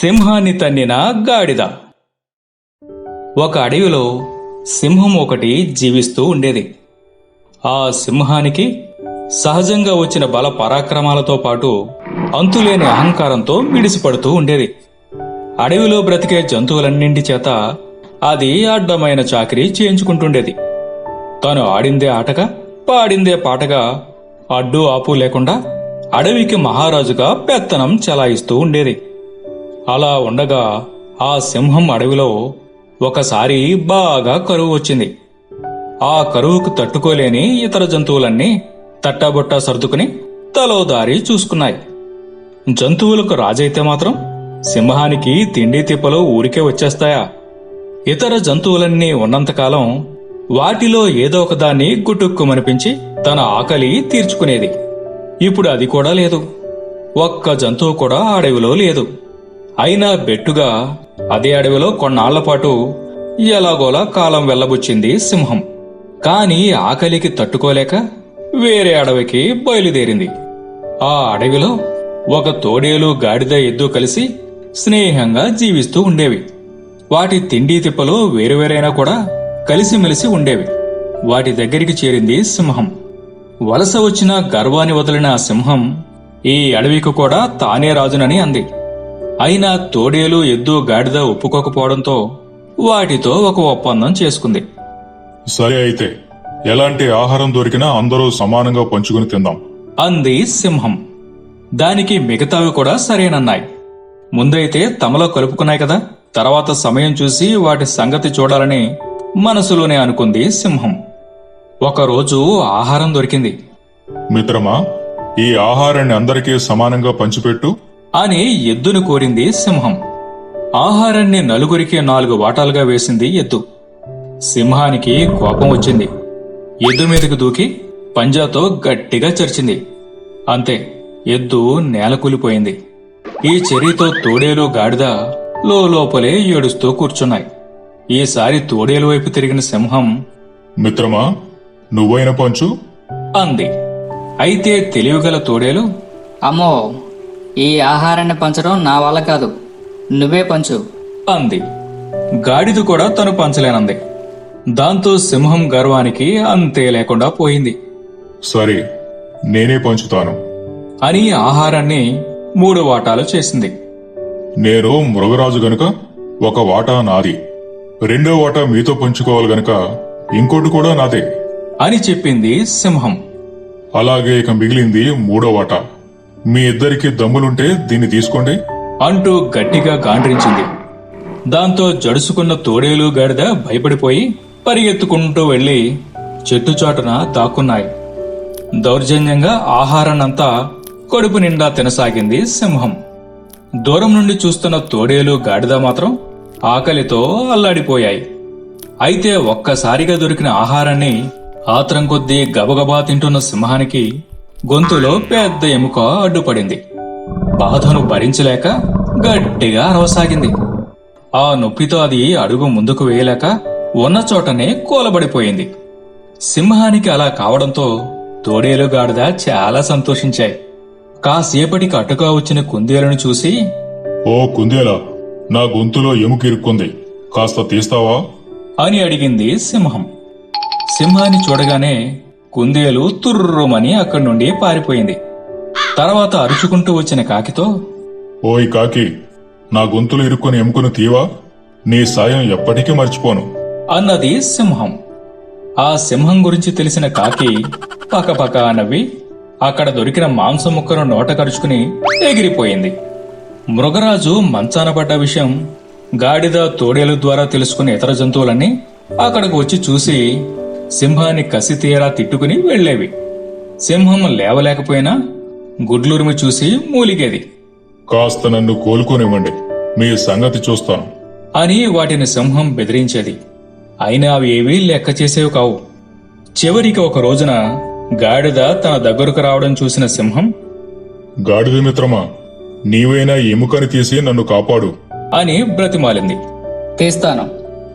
సింహాన్ని తన్నిన గాడిద. ఒక అడవిలో సింహం ఒకటి జీవిస్తూ ఉండేది. ఆ సింహానికి సహజంగా వచ్చిన బల పరాక్రమాలతో పాటు అంతులేని అహంకారంతో మిడిసిపడుతూ ఉండేది. అడవిలో బ్రతికే జంతువులన్నింటి చేత అది అడ్డమైన చాకరీ చేయించుకుంటుండేది. తను ఆడిందే ఆటగా పాడిందే పాటగా అడ్డు ఆపు లేకుండా అడవికి మహారాజుగా పెత్తనం చెలాయిస్తూ ఉండేది. అలా ఉండగా ఆ సింహం అడవిలో ఒకసారి బాగా కరువు వచ్చింది. ఆ కరువుకు తట్టుకోలేని ఇతర జంతువులన్నీ తట్టాబుట్టా సర్దుకుని తలోదారి చూసుకున్నాయి. జంతువులకు రాజైతే మాత్రం సింహానికి తిండి తిప్పలు ఊరికే వచ్చేస్తాయా? ఇతర జంతువులన్నీ ఉన్నంతకాలం వాటిలో ఏదో ఒకదాన్ని గుటుక్కుమనిపించి తన ఆకలి తీర్చుకునేది. ఇప్పుడు అది కూడా లేదు. ఒక్క జంతువు కూడా అడవిలో లేదు. అయినా బెట్టుగా అదే అడవిలో కొన్నాళ్ళపాటు ఎలాగోలా కాలం వెళ్ళబుచ్చింది సింహం. కాని ఆకలికి తట్టుకోలేక వేరే అడవికి బయలుదేరింది. ఆ అడవిలో ఒక తోడేలు గాడిద ఎద్దు కలిసి స్నేహంగా జీవిస్తూ ఉండేవి. వాటి తిండి తిప్పలు వేరువేరైనా కూడా కలిసిమెలిసి ఉండేవి. వాటి దగ్గరికి చేరింది సింహం. వలస వచ్చిన గర్వాన్ని వదిలిన సింహం ఈ అడవికి కూడా తానే రాజునని అంది. అయినా తోడేలు ఎద్దు గాడిద ఒప్పుకోకపోవడంతో వాటితో ఒక ఒప్పందం చేసుకుంది. సరే అయితే ఎలాంటి ఆహారం దొరికినా అందరూ సమానంగా పంచుకుని తిందాం. అంది సింహం. దానికి మిగతావి కూడా సరేనన్నాయి. ముందైతే తమలో కలుపుకున్నాయి కదా తర్వాత సమయం చూసి వాటి సంగతి చూడాలని మనసులోనే అనుకుంది సింహం. ఒకరోజు ఆహారం దొరికింది. మిత్రమా ఈ ఆహారాన్ని అందరికీ సమానంగా పంచిపెట్టు. అని ఎద్దును కోరింది సింహం. ఆహారాన్ని నలుగురికి నాలుగు వాటాలుగా వేసింది ఎద్దు. సింహానికి కోపం వచ్చింది. ఎద్దు మీదకు దూకి పంజాతో గట్టిగా చరిచింది. అంతే ఎద్దు నేల కూలిపోయింది. ఈ చర్యతో తోడేలు గాడిద లోపలే ఏడుస్తూ కూర్చున్నాయి. ఈసారి తోడేలు వైపు తిరిగిన సింహం మిత్రమా నువ్వైన పంచు. అంది. అయితే తెలివిగల తోడేలు అమ్మో ఈ ఆహారాన్ని పంచడం నా వల్ల కాదు. నువ్వే పంచు. అంది. గాడిద కూడా తను పంచలేనంది. దాంతో సింహం గర్వానికి అంతే లేకుండా పోయింది. సరే నేనే పంచుతాను. అని ఆహారాన్ని మూడు వాటాలు చేసింది. నేను మృగరాజు గనుక ఒక వాటా నాది. రెండో వాటా మీతో పంచుకోవాలి గనుక ఇంకోటి కూడా నాదే. అని చెప్పింది సింహం. అలాగే ఇక మిగిలింది మూడో వాటా. మీ ఇద్దరికి దమ్ములుంటే దీన్ని తీసుకోండి. అంటూ గట్టిగా గాండ్రించింది. దాంతో జడుసుకున్న తోడేలు గాడిద భయపడిపోయి పరిగెత్తుకుంటూ వెళ్ళి చెట్టు చాటున దాక్కున్నాయి. దౌర్జన్యంగా ఆహారాన్నంతా కడుపు నిండా తినసాగింది సింహం. దూరం నుండి చూస్తున్న తోడేలు గాడిద మాత్రం ఆకలితో అల్లాడిపోయాయి. అయితే ఒక్కసారిగా దొరికిన ఆహారాన్ని ఆత్రం కొద్దీ గబగబా తింటున్న సింహానికి గొంతులో పెద్ద ఎముక అడ్డుపడింది. బాధను భరించలేక గట్టిగా అరవసాగింది ఆ నొప్పితో అది అడుగు ముందుకు వేయలేక ఉన్న చోటనే కూలబడిపోయింది. సింహానికి అలా కావడంతో తోడేలు గాడిద చాలా సంతోషించాయి. కాసేపటికి అటుగా వచ్చిన కుందేలను చూసి ఓ కుందేలా నా గొంతులో ఎముక ఇరుక్కుంది. కాస్త తీస్తావా? అని అడిగింది సింహం. సింహాన్ని చూడగానే కుందేలు తుర్రుమని అక్కడి నుండి పారిపోయింది. తర్వాత అరుచుకుంటూ వచ్చిన కాకితో ఓయ్ కాకి నా గొంతులో ఇరుక్కుని ఎముకను తీవా? నీ సాయం ఎప్పటికీ మర్చిపోను. అన్నది సింహం. ఆ సింహం గురించి తెలిసిన కాకి పకపక నవ్వి అక్కడ దొరికిన మాంసం ముక్కను నోట కరుచుకుని ఎగిరిపోయింది. మృగరాజు మంచాన పడ్డ విషయం గాడిద తోడేలు ద్వారా తెలుసుకున్న ఇతర జంతువులన్నీ అక్కడికి వచ్చి చూసి సింహాన్ని కసి తీరా తిట్టుకుని వెళ్ళేవి సింహం లేవలేకపోయినా గుడ్లూరిమి చూసి మూలిగేది. కాస్త నన్ను కోలుకోనివ్వండి. మీ సంగతి చూస్తాను. అని వాటిని సింహం బెదిరించేది. అయినా అవి ఏవీ లెక్క చేసేవి కావు. చివరికి ఒక రోజున గాడిద తన దగ్గరకు రావడం చూసిన సింహం గాడిద మిత్రమా నీవైనా ఎముకని తీసి నన్ను కాపాడు. అని బ్రతిమాలింది. తీస్తాను.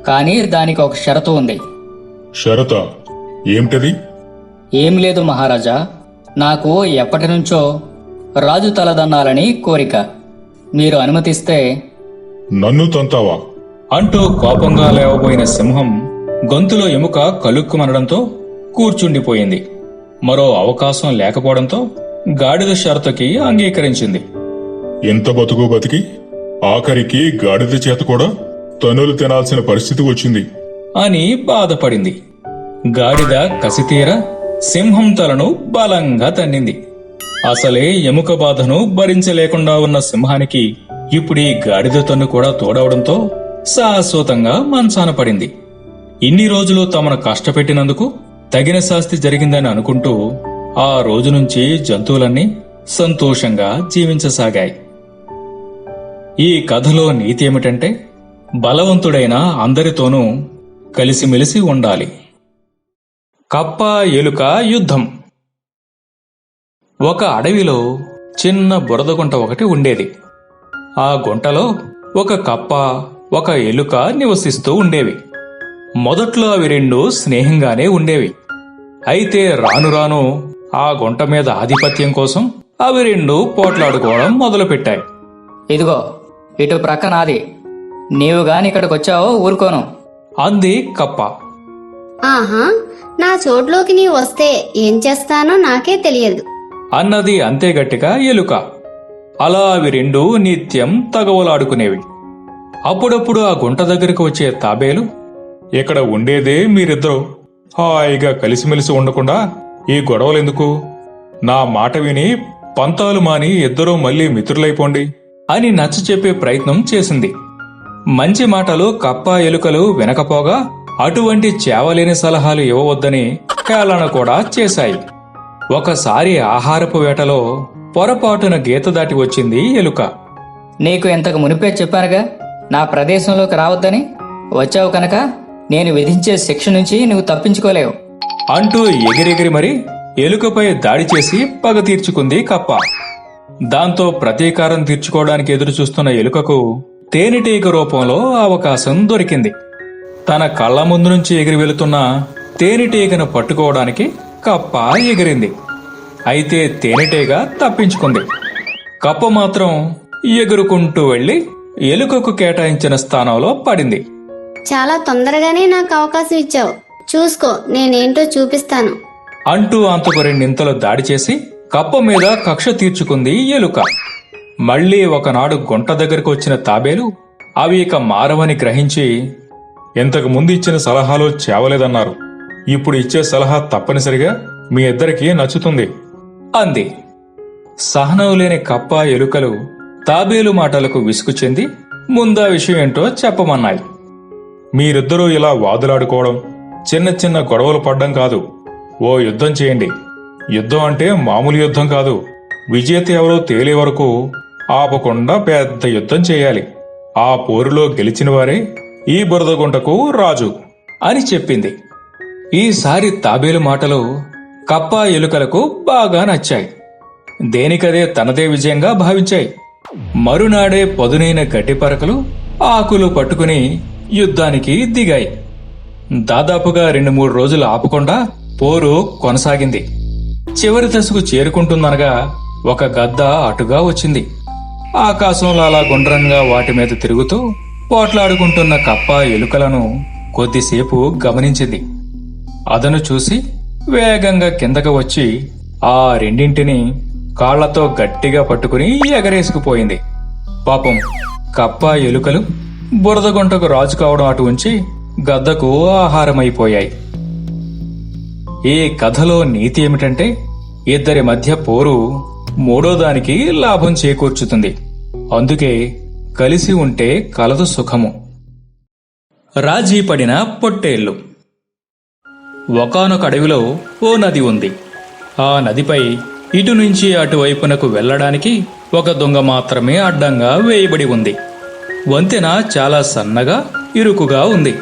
కానీ దానికి ఒక షరతు ఉంది. షరత ఏమిటది? ఏం లేదు మహారాజా. నాకు ఎప్పటి నుంచో రాజు తలదన్నాలని కోరిక. మీరు అనుమతిస్తే నన్ను తంతావా? అంటూ కోపంగా లేవబోయిన సింహం గొంతులో ఎముక కలుక్కుమనడంతో కూర్చుండిపోయింది. మరో అవకాశం లేకపోవడంతో గాడిద షరతుకి అంగీకరించింది. ఎంత బతుకు బతికి? ఆఖరికి గాడిద చేత కూడా తనులు తినాల్సిన పరిస్థితి వచ్చింది. అని బాధపడింది. గాడిద కసితీర సింహం తలను బలంగా తన్నింది. అసలే ఎముక బాధను భరించలేకుండా ఉన్న సింహానికి ఇప్పుడు ఈ గాడిద తన్ను కూడా తోడవడంతో శాశ్వతంగా మంచాన పడింది. ఇన్ని రోజులు తమను కష్టపెట్టినందుకు తగిన శాస్తి జరిగిందని అనుకుంటూ ఆ రోజు నుంచి జంతువులన్నీ సంతోషంగా జీవించసాగాయి. ఈ కథలో నీతి ఏమిటంటే బలవంతుడైన అందరితోనూ కలిసిమెలిసి ఉండాలి. కప్ప ఎలుక యుద్ధం. ఒక అడవిలో చిన్న బురద గుంట ఒకటి ఉండేది. ఆ గుంటలో ఒక కప్ప ఒక ఎలుక నివసిస్తూ ఉండేవి. మొదట్లో అవి రెండు స్నేహంగానే ఉండేవి. అయితే రాను రాను ఆ గుంట మీద ఆధిపత్యం కోసం అవి రెండు పోట్లాడుకోవడం మొదలుపెట్టాయి. ఇదిగో ఇటు ప్రక్క నాది. నీవు గాని ఇక్కడికి వచ్చావో ఊరుకోను. అంది కప్ప. ఆహా నా చోట్లోకి నీ వస్తే ఏం చేస్తానో నాకే తెలియదు. అన్నది అంతే గట్టిగా ఎలుక. అలా అవి రెండు నిత్యం తగవలాడుకునేవి. అప్పుడప్పుడు ఆ గుంట దగ్గరికి వచ్చే తాబేలు ఇక్కడ ఉండేదే మీరిద్దరూ. హాయిగా కలిసిమెలిసి ఉండకుండా ఈ గొడవలెందుకు? నా మాట విని పంతాలు మాని ఇద్దరూ మళ్ళీ మిత్రులైపోండి అని నచ్చ చెప్పే ప్రయత్నం చేసింది. మంచి మాటలు కప్ప ఎలుకలు వినకపోగా అటువంటి చేవలేని సలహాలు ఇవ్వవద్దని హేళన కూడా చేశాయి. ఒకసారి ఆహారపు వేటలో పొరపాటున గీత దాటి వచ్చింది ఎలుక. నీకు ఇంతకు మునిపే చెప్పానుగా నా ప్రదేశంలోకి రావద్దని? వచ్చావు కనుక నేను విధించే శిక్ష నుంచి నువ్వు తప్పించుకోలేవు. అంటూ ఎగిరెగిరి మరి ఎలుకపై దాడి చేసి పగ తీర్చుకుంది కప్ప. దాంతో ప్రతీకారం తీర్చుకోవడానికి ఎదురు చూస్తున్న ఎలుకకు తేనెటీగ రూపంలో అవకాశం దొరికింది. తన కళ్ళ ముందు నుంచి ఎగిరి వెళుతున్న తేనెటీగను పట్టుకోవడానికి కప్ప ఎగిరింది. అయితే తేనెటీగ తప్పించుకుంది. కప్ప మాత్రం ఎగురుకుంటూ వెళ్ళి ఎలుకకు కేటాయించిన స్థానంలో పడింది. చాలా తొందరగానే నాకు అవకాశం ఇచ్చావు. చూసుకో నేనేంటో చూపిస్తాను. అంటూ అంతకు రెండింతలు దాడి చేసి కప్ప మీద కక్ష తీర్చుకుంది ఎలుక. మళ్ళీ ఒకనాడు గుంట దగ్గరకు వచ్చిన తాబేలు అవి ఇక మారవని గ్రహించి ఇంతకు ముందు ఇచ్చిన సలహాలు చేవలేదన్నారు. ఇప్పుడు ఇచ్చే సలహా తప్పనిసరిగా మీ ఇద్దరికీ నచ్చుతుంది అంది. సహనం లేని కప్ప ఎలుకలు తాబేలు మాటలకు విసుగు చెంది ముందా విషయం ఏంటో చెప్పమన్నాయి. మీరిద్దరూ ఇలా వాదులాడుకోవడం చిన్న చిన్న గొడవలు పడ్డం కాదు. ఓ యుద్ధం చేయండి. యుద్ధం అంటే మామూలు యుద్ధం కాదు. విజేత ఎవరో తేలే వరకు ఆపకుండా పెద్ద యుద్ధం చేయాలి. ఆ పోరులో గెలిచిన వారే ఈ బురదగుంటకు రాజు అని చెప్పింది. ఈసారి తాబేలు మాటలు కప్ప ఎలుకలకు బాగా నచ్చాయి. దేనికదే తనదే విజయంగా భావించాయి. మరునాడే పదునైన గడ్డిపరకలు ఆకులు పట్టుకుని యుద్ధానికి దిగాయి. దాదాపుగా రెండు మూడు రోజులు ఆపకుండా పోరు కొనసాగింది. చివరి దశకు చేరుకుంటుందనగా ఒక గద్ద అటుగా వచ్చింది. ఆకాశంలో అలా గుండ్రంగా వాటి మీద తిరుగుతూ పోట్లాడుకుంటున్న కప్ప ఎలుకలను కొద్దిసేపు గమనించింది. అదను చూసి వేగంగా కిందకు వచ్చి ఆ రెండింటిని కాళ్ళతో గట్టిగా పట్టుకుని ఎగరేసుకుపోయింది. పాపం కప్ప ఎలుకలు బురదగుంటకు రాజు అటు ఉంచి గద్దకు ఆహారమైపోయాయి. ఈ కథలో నీతి ఏమిటంటే ఇద్దరి మధ్య పోరు మూడో దానికి లాభం చేకూర్చుతుంది. అందుకే కలిసి ఉంటే కలదు సుఖము. రాజీ పడిన పొట్టేళ్ళు. ఒకానొక అడవిలో ఓ నది ఉంది. ఆ నదిపై ఇటు నుంచి అటువైపునకు వెళ్ళడానికి ఒక దొంగ మాత్రమే అడ్డంగా వేయబడి ఉంది. వంతెన చాలా సన్నగా ఇరుకుగా ఉంది.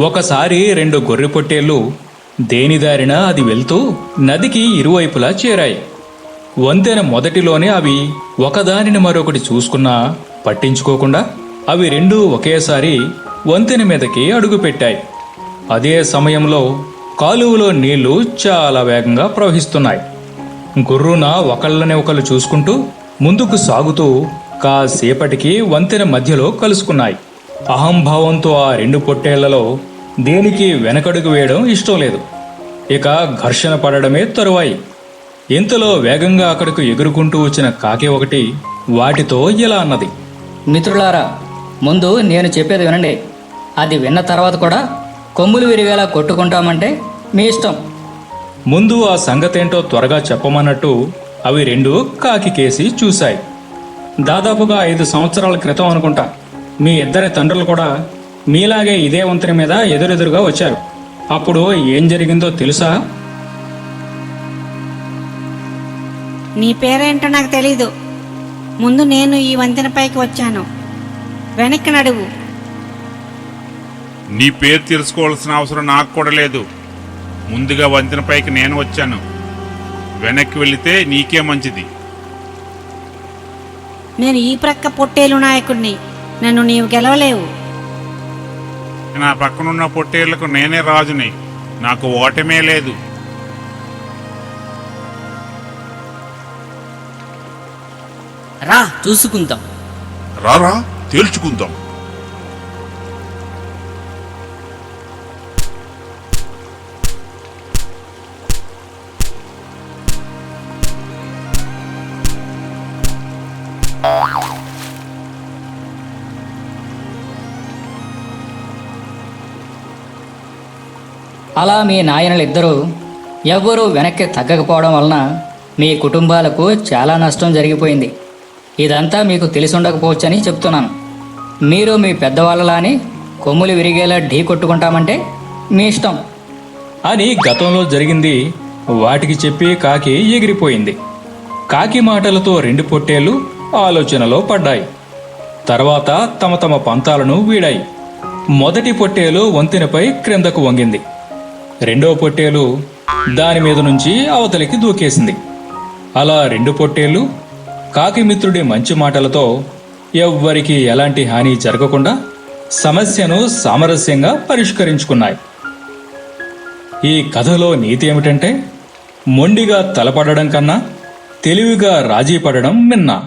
ఒకసారి రెండు గొర్రె పొట్టేళ్ళు దేనిదారినా అది వెళ్తూ నదికి ఇరువైపులా చేరాయి. వంతెన మొదటిలోనే అవి ఒకదానిని మరొకటి చూసుకున్నా పట్టించుకోకుండా అవి రెండూ ఒకేసారి వంతెన మీదకి అడుగుపెట్టాయి అదే సమయంలో కాలువలో నీళ్ళు చాలా వేగంగా ప్రవహిస్తున్నాయి. గుర్రున ఒకళ్ళని ఒకళ్ళు చూసుకుంటూ ముందుకు సాగుతూ కాసేపటికి వంతెన మధ్యలో కలుసుకున్నాయి. అహంభావంతో ఆ రెండు పొట్టేళ్ళలో దేనికి వెనకడుగు వేయడం ఇష్టం లేదు. ఇక ఘర్షణ పడడమే తరువాయి. ఇంతలో వేగంగా అక్కడకు ఎగురుకుంటూ వచ్చిన కాకి ఒకటి వాటితో ఇలా అన్నది. మిత్రులారా ముందు నేను చెప్పేది వినండి. అది విన్న తర్వాత కూడా కొమ్ములు విరిగేలా కొట్టుకుంటామంటే మీ ఇష్టం. ముందు ఆ సంగతేంటో త్వరగా చెప్పమన్నట్టు అవి రెండు కాకి కేసి చూశాయి. దాదాపుగా ఐదు సంవత్సరాల క్రితం అనుకుంటా మీ ఇద్దరి తండ్రులు కూడా మీలాగే ఇదే వంతెన మీద ఎదురెదురుగా వచ్చారు. అప్పుడు ఏం జరిగిందో తెలుసా? నీ పేరేంటో నాకు తెలీదు. ముందు నేను ఈ వంతెనపైకి వచ్చాను. వెనక్కి నడువు. నీ పేరు తెలుసుకోవాల్సిన అవసరం నాకు కూడా లేదు. ముందుగా వంతెనపైకి నేను వచ్చాను. వెనక్కి వెళితే నీకే మంచిది. నేను ఈ ప్రక్క పొట్టేలు నాయకుడిని. నన్ను నీవు గెలవలేవు. నా పక్కనున్న పొట్టేళ్ళకు నేనే రాజుని. నాకు ఓటమే లేదు. చూసుకుందాం. రారా తేల్చుకుందాం. అలా మీ నాయనలిద్దరూ ఎవ్వరూ వెనక్కి తగ్గకపోవడం వలన మీ కుటుంబాలకు చాలా నష్టం జరిగిపోయింది. ఇదంతా మీకు తెలిసి ఉండకపోవచ్చని చెప్తున్నాను. మీరు మీ పెద్దవాళ్ళలాని కొమ్ములు విరిగేలా ఢీ కొట్టుకుంటామంటే మీ ఇష్టం. అని గతంలో జరిగింది వాటికి చెప్పి కాకి ఎగిరిపోయింది. కాకి మాటలతో రెండు పొట్టేళ్ళు ఆలోచనలో పడ్డాయి. తర్వాత తమ తమ పంతాలను వీడాయి. మొదటి పొట్టేలు వంతెనపై క్రిందకు వంగింది. రెండో పొట్టేలు దాని మీద నుంచి అవతలికి దూకేసింది. అలా రెండు పొట్టేళ్ళు కాకి మిత్రుడి మంచి మాటలతో ఎవ్వరికీ ఎలాంటి హాని జరగకుండా సమస్యను సామరస్యంగా పరిష్కరించుకున్నాయి. ఈ కథలో నీతి ఏమిటంటే మొండిగా తలపడడం కన్నా తెలివిగా రాజీ పడడం మిన్నా.